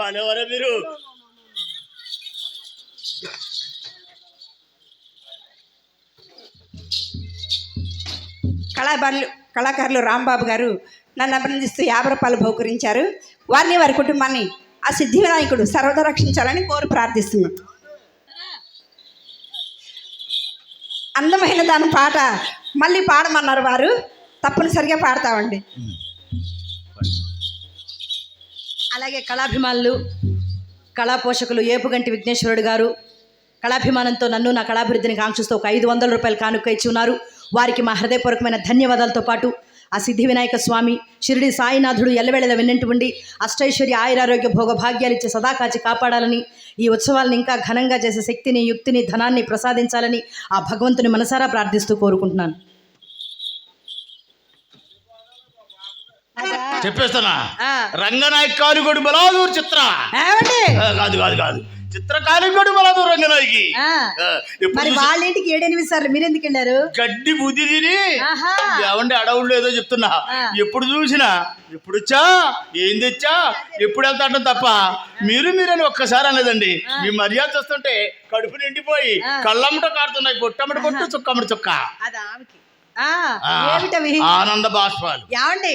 భలేవరా మీరు? కళాబాలు కళాకారులు రాంబాబు గారు నన్ను అభినందిస్తూ యాభై రూపాయలు బహుకరించారు. వారిని వారి కుటుంబాన్ని ఆ సిద్ధి వినాయకుడు సర్వదా రక్షించాలని కోరి ప్రార్థిస్తున్నాం. అందమైన దాని పాట మళ్ళీ పాడమన్నారు వారు. తప్పనిసరిగా పాడతామండి. అలాగే కళాభిమానులు కళా పోషకులు ఏపుగంటి విఘ్నేశ్వరుడు గారు కళాభిమానంతో నన్ను నా కళాభివృద్ధిని కాంక్షిస్తూ ఒక ఐదు వందల రూపాయలు కానుక ఇచ్చి ఉన్నారు వారికి మా హృదయపూర్వకమైన ధన్యవాదాలతో పాటు ఆ సిద్ధి వినాయక స్వామి షిరిడి సాయినాథుడు ఎల్లవేళల వెన్నంటి ఉండి అష్టైశ్వర్య ఆయురారోగ్య భోగభాగ్యాలు ఇచ్చి సదాకాచి కాపాడాలని ఈ ఉత్సవాలను ఇంకా ఘనంగా చేసే శక్తిని యుక్తిని ధనాన్ని ప్రసాదించాలని ఆ భగవంతుని మనసారా ప్రార్థిస్తూ కోరుకుంటున్నాను. చెప్పేస్తానా. రంగనాయక్ కానుగోడు బలాదూర్ చిత్ర. కాదు కాదు కాదు. చిత్ర కానుగోడు బలాదూర్ రంగనాయకి. మరి వాళ్ళ ఇంటికి ఏడెనిమిది సార్లు? మీరు ఎందుకు వెళ్ళారు? గడ్డి బుద్ధి తిని. ఏమండి అడవుల్లో ఏదో చెప్తున్నా. ఎప్పుడు చూసినా ఎప్పుడు వచ్చా ఏం తెచ్చా? ఎప్పుడు వెళ్తా అంటాం తప్ప మీరు మీరని ఒక్కసారి అనలేదండి మీ మర్యాద చూస్తుంటే కడుపు నిండిపోయి. కళ్ళమ్మట కారుతున్నాయి. పొట్టమ్మట పొట్టు చుక్కమ్మట చుక్క. అది ఆమెకి. ఆనంద బాష్పాలు. ఏమండి.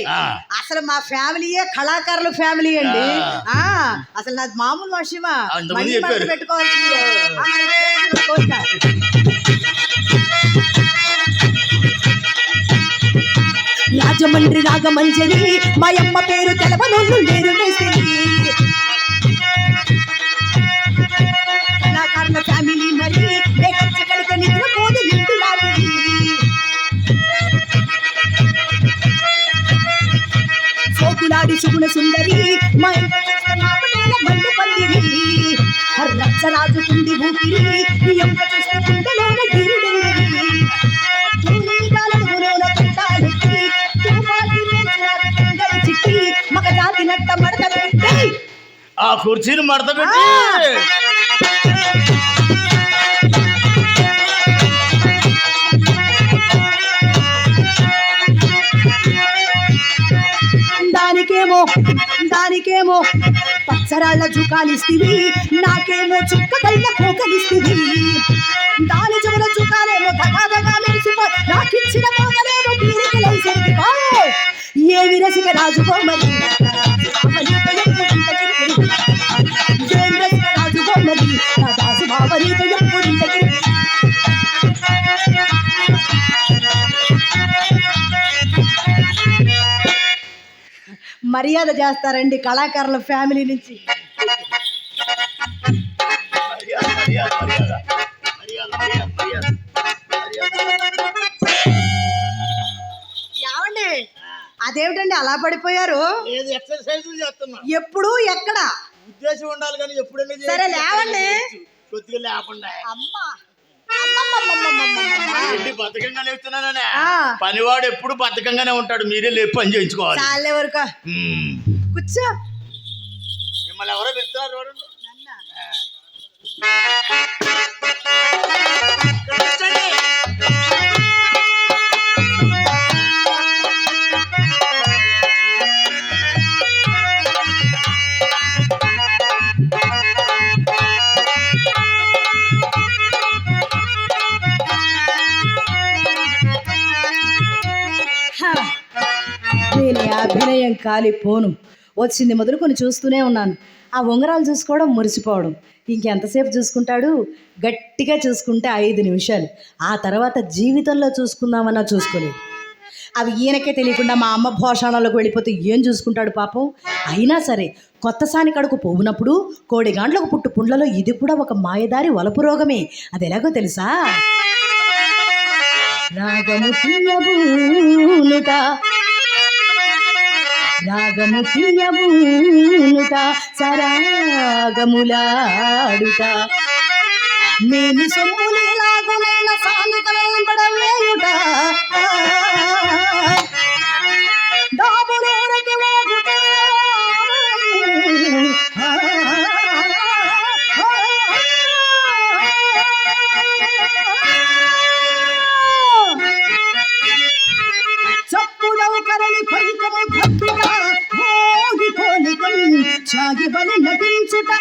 అసలు మా ఫ్యామిలీయే కళాకారుల ఫ్యామిలీ అండి. అసలు నాది మామూలు విషయమా పెట్టుకోవాల్సిందే. రాజమండ్రి రాగమంజరి మా అమ్మ పేరు తెలవనోళ్ళు లేరు. సోకులాడి సుగుణ సుందరి రచ్చరాజు కుండి ఊపిరి యొక్క చూస్తే కుండలోన ఆ కుర్చీని మడత పెట్టి. దానికేమో దానికేమో పచ్చరాళ్ళ జుకాలిస్తివి నాకేమో చుక్క కళ్ళ కోకలిస్తివి దాని చెవుల చుకాలేమో దగాదగా మెరిసిపో నాకిచ్చిన పోగలేమో పీరికి లైసెన్సి పోయే ఏమి రసిక రాజుకో ఏ విరసిక రసిక రాజుకో మరి నా దాసు భావనీతో మర్యాద చేస్తారండి కళాకారుల ఫ్యామిలీ నుంచి. ఏమండి అదేమిటండి అలా పడిపోయారు ఎప్పుడు ఎక్కడ ఉద్దేశం ఉండాలి కానీ చేయొచ్చు. సరే, లేవండి. కొద్దిగా లేకుండా అమ్మా పనివాడు ఎప్పుడు బద్ధకంగానే ఉంటాడు. మీరే లేపు పని చేయించుకోవాలి. చాలే వరకు మ్మ్. కూర్చో. మిమ్మల్ని ఎవరో పెడుతున్నారు చూడండి. నీ అభినయం కాలిపోను. వచ్చింది మొదలుకొని చూస్తూనే ఉన్నాను. ఆ ఉంగరాలు చూసుకోవడం మురిసిపోవడం. ఇంకెంతసేపు చూసుకుంటాడు? గట్టిగా చూసుకుంటే ఐదు నిమిషాలు. ఆ తర్వాత జీవితంలో చూసుకుందామన్నా చూసుకోలేదు. అవి ఈయనకే తెలియకుండా మా అమ్మ భోషాణాలకు వెళ్ళిపోతే ఏం చూసుకుంటాడు పాపం? అయినా సరే కొత్త సాని కడుకు పోవునప్పుడు కోడిగాండ్లకు పుట్టు పుండ్లలో ఇది కూడా ఒక మాయదారి వలపు రోగమే. అది ఎలాగో తెలుసా? రాగము రాగము తీయబూనుట సరాగములాడుట. మేని సొమ్ములేలాగనైన సానుకలంబడవేయుట దాబులోరకి వాగుట. చప్పుడవు కరణి పైకము భక్తిగా సాగిబలి నటించుట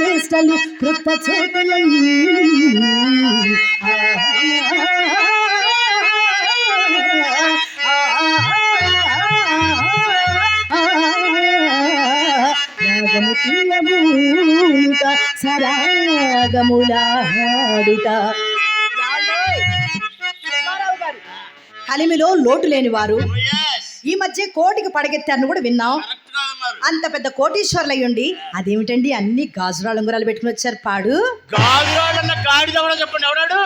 చేష్టలు కృత సరాగములాడుట కలిమిలో లోటు లేని వారు Oh. ఈ మధ్య కోటికి పడగెత్తారని కూడా విన్నాం. అంత పెద్ద కోటీశ్వర్లు అయ్యుండి అదేమిటండి అన్ని గాజురాలు ఉంగరాలు పెట్టుకుని వచ్చారు పాడు? చెప్పండి ఎవడాడు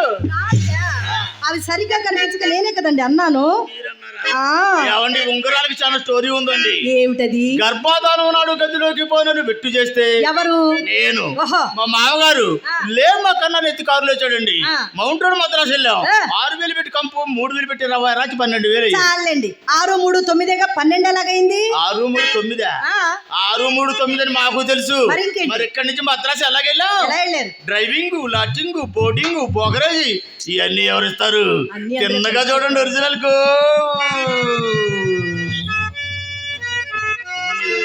అవి సరిగ్గా కనిపించక నేనే కదండి అన్నాను. ఏమండి ఉంగరాలకి చాలా స్టోరీ ఉందండి. ఏమిటది? గర్భాధానం నాడు గదిలోకి పోయినని వెట్టు చేస్తే ఎవరు? నేను. మా మామగారు లే మా కన్నా నెత్తి కారులో వచ్చాడండి. మౌంట్ రోడ్ మద్రాసు వెళ్ళాం. ఆరు వేలు పెట్టి కంపు మూడు వేలు పెట్టి రవ్వ రాచి పన్నెండు వేలు. చాలండి. ఆరు మూడు తొమ్మిదేగా? పన్నెండు ఎలాగైంది ఆరు మూడు తొమ్మిదా? ఆ, ఆరు మూడు తొమ్మిది అని మాకు తెలుసు. మరి ఇక్కడి నుంచి మద్రాసు ఎలాగెళ్ళాం? డ్రైవింగ్ లాడ్జింగ్ బోర్డింగ్ బొగరాజి ఇవన్నీ ఎవరు ఇస్తారు? అన్నీ అందరూ చిన్నగా చూడండి ఒరిజినల్కు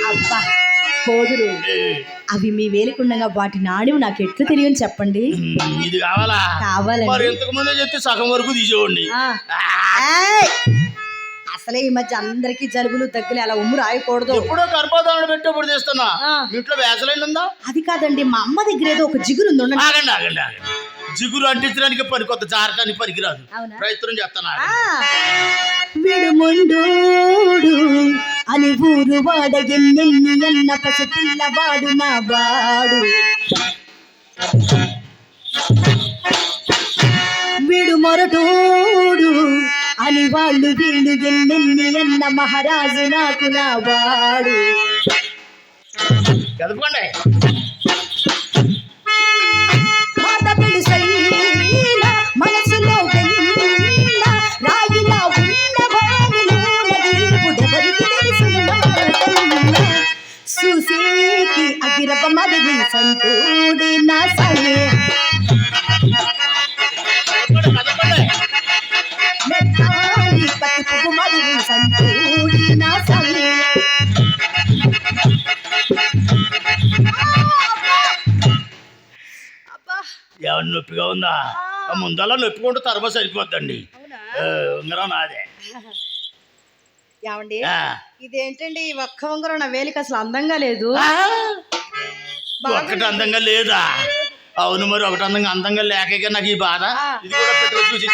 అబ్బా కోదురు అవి మీ వేలికుండగా వాటి నాణ్యం నాకు ఎట్లు తెలియని చెప్పండి ఇది కావాలా కావాలండి. మరి ఇంతకు ముందే చెప్తే సగం వరకు తీసేవాడిని ఆ. ఆ, ఏయ్! అసలే ఈ మధ్య అందరికి జలుబులు దగ్గులు అలా ఉమ్ము రాయకూడదు ఎప్పుడో గర్భధారణ పెట్టేప్పుడు చేస్తున్నా ఆ. మీ ఇంట్లో వేసలైన ఉందా అది కాదండి మా అమ్మ దగ్గర ఏదో ఒక జిగురు ఉంది ఉండండి. ఆగండి ఆగండి ఆగండి జిగురు అంటించడానికి పని కొత్త జారటానికి పనికిరాదు అవునా? ప్రయత్నం చేస్తాను ఆ, అని ఊరు వాడ ఎన్నెన్ని అన్న పసి పిల్లవాడు నా వాడు. విడు మొరటోడు అని వాళ్ళు వీళ్ళు ఎన్నెన్ని అన్న మహారాజు నాకు నా వాడు. మదిగి సంతోడి నా సమే కదపకండి మెత్తాలి పతి పువ్వు మదిగి సంతోడి నా సమే అబ్బా. ఏమన్నా నొప్పిగా ఉందా? ఆ. ముందలా నొప్పుకుంటే తర్వాత సరిపోద్దండి. ఉంగరం నాదే. ఏమండి. ఇదేంటండి? ఈ ఒక్క ఉంగరం నా వేలికి అసలు అందంగా లేదు. ఒక్కటి అందంగా లేదా? అవును మరి ఒకటి అందంగా అందంగా లేక నాకు ఈ బాధ. ఇది కూడా చూసి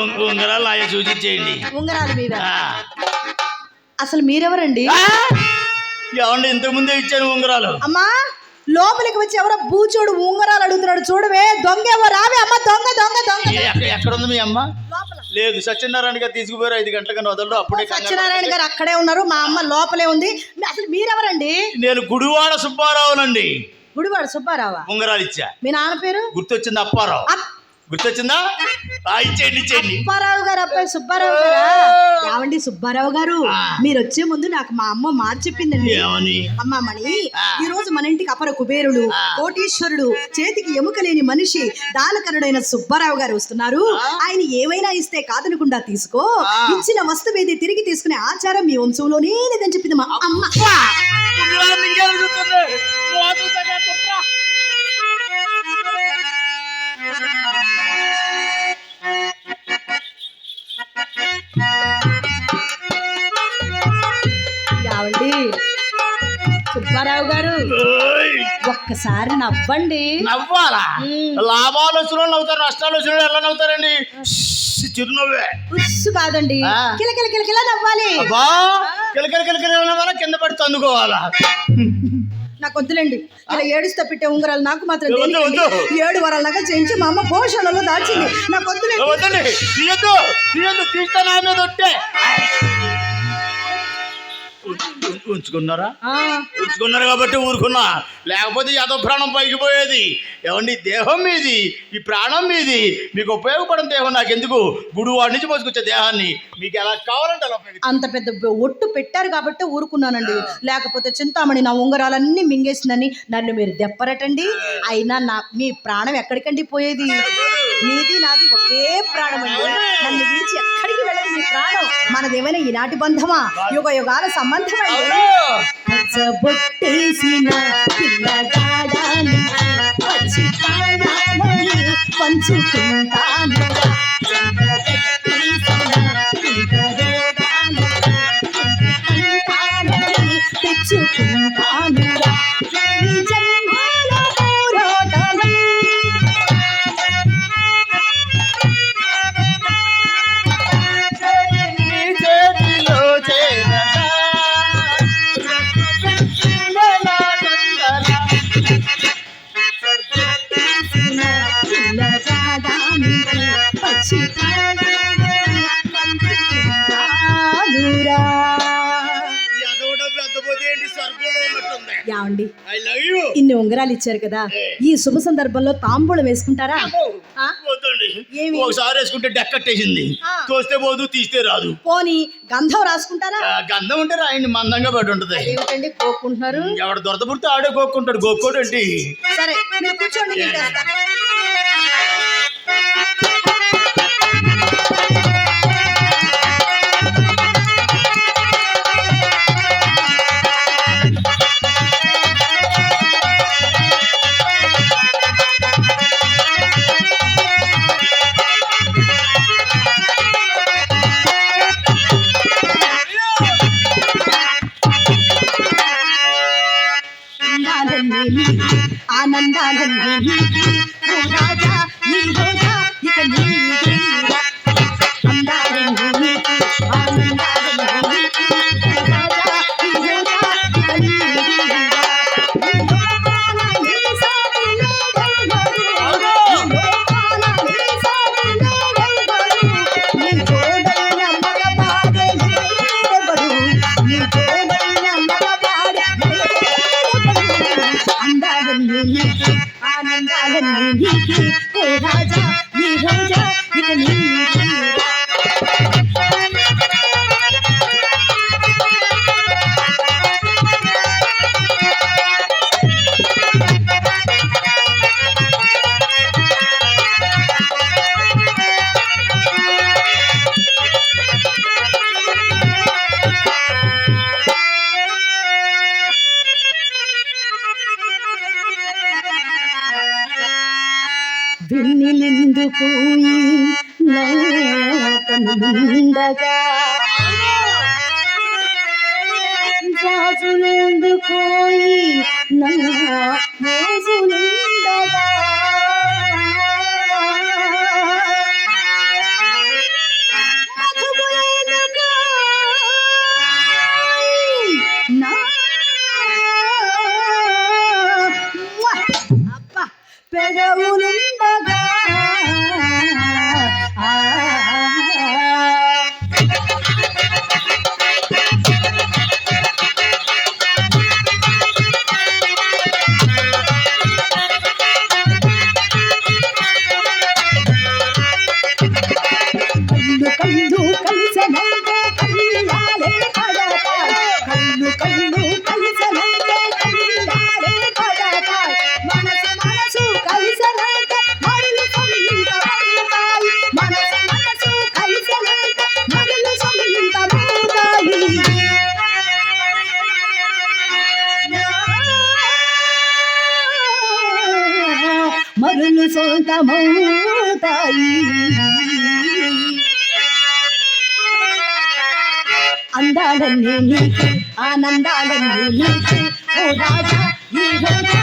ఉంగరాలు ఇచ్చేయండి ఉంగరాలు మీద. అసలు మీరెవరండి! ఏమండి ఇంతకు ముందే ఇచ్చాను ఉంగరాలు. అమ్మా లోపలికి వచ్చి ఎవరో బూచోడు ఉంగరాలు అడుగుతున్నాడు చూడవే దొంగ ఎవరు? రావే అమ్మ దొంగ దొంగ దొంగ. ఎక్కడ- ఉంది మీ అమ్మ? లోపల. లేదు సత్యనారాయణ గారు తీసుకుపోయారు ఐదు గంటలకు వదలడు అప్పుడే సత్యనారాయణ గారు అక్కడే ఉన్నారు మా అమ్మ లోపలే ఉంది. అసలు మీరెవరండి? నేను గుడివాడ సుబ్బారావునండి. గుడివాడు సుబ్బారావా? ఉంగరాలు ఇచ్చా. మీ నాన్న పేరు? గుర్తొచ్చింది అప్పారావు. అప్- గుర్తొచ్చిందా? ఇచ్చేయండి ఇచ్చేయండి. సుబ్బారావు గారు అబ్బాయి సుబ్బారావు గారా? ఏమండి సుబ్బారావు గారు. మీరు వచ్చే ముందు నాకు మా అమ్మ మాట చెప్పిందండి. ఏమని? అమ్మా మణి ఆ. ఈ రోజు మన ఇంటికి అపర కుబేరుడు. కోటీశ్వరుడు చేతికి ఎముక లేని మనిషి దానకరుడైన సుబ్బారావు గారు వస్తున్నారు. ఆయన ఏమైనా ఇస్తే కాదనకుండా తీసుకో. ఇచ్చిన వస్తువు ఏది తిరిగి తీసుకునే ఆచారం మీ వంశంలోనే లేదని చెప్పింది మా అమ్మ. యావండి సుబ్బారావు గారు! ఒక్కసారి నవ్వండి. నవ్వాలా. లాభాలు వచ్చిన వాళ్ళు నవ్వుతారు నష్టాలు వచ్చిన వాళ్ళు ఎలా నవ్వుతారండి? చిరునవ్వే. ఉస్సు కాదండి. కిలకిల కిలకిల నవ్వాలి. అబ్బా! కిలకిల కిలకిల నవ్వాలా? కింద పడి తందుకోవాలా నాకు వద్దులేండి. ఇలా ఏడుస్తా పెట్టే ఉంగరాలు నాకు మాత్రం. ఏడు వరాల నగ చేయించి మా అమ్మ పోషణలో దాచింది. నాకు వద్దులేండి. తీయద్దు. తీయద్దు. ఉంచుకున్నారా? ఉంచుకున్నారు కాబట్టి ఊరుకున్నా. లేకపోతే యాదో ప్రాణం పైకి పోయేది. ఏమండి దేహం మీది ఈ ప్రాణం మీది. మీకు ఉపయోగపడిన దేహం నాకు ఎందుకు గుడి వాడి నుంచి మోసుకొచ్చే దేహాన్ని మీకు ఎలా కావాలంటే అలా. అంత పెద్ద ఒట్టు పెట్టారు కాబట్టి ఊరుకున్నానండి. లేకపోతే చింతామణి నా ఉంగరాలన్నీ మింగేసిందని నన్ను మీరు దెప్పరటండి అయినా నా మీ ప్రాణం ఎక్కడికండి పోయేది? మీది నాది ఒకే ప్రాణం అండి నన్ను విడిచి ఎక్కడికి వెళ్ళదు మీ ప్రాణం. మనదేమైనా ఈనాటి బంధమా? యుగ యుగాల సంబంధం అండి పచ్చబొట్టేసిన పచ్చి పంచుకుంటాను ఇన్ని ఉంగరాలు ఇచ్చారు కదా. ఈ శుభ సందర్భంలో తాంబూలం వేసుకుంటారా? ఒకసారి వేసుకుంటే డెక్కట్టేసింది. తోస్తే పోదు తీస్తే రాదు. పోనీ గంధం రాసుకుంటారా? గంధం ఉంటే రాయండి మందంగా పడి ఉంటది. ఏమిటండి కోరుకుంటున్నారు ఎవడు దొరద పుడితే ఆడే గోక్కుంటాడు గోక్కోడు ఏంటి సరే మీరు కూర్చోండి ఆనందాలన్నీ నీకే ఓ రాజా వెన్నెలెందు పోయి నా కనుండగా పోయి నా మోజులుండగా పెదవులుండగా సొంతమవుతాయి అందాలన్నీ నీకు ఆనందాలన్నీ నీకు ఓ రాజా ఈ రోజా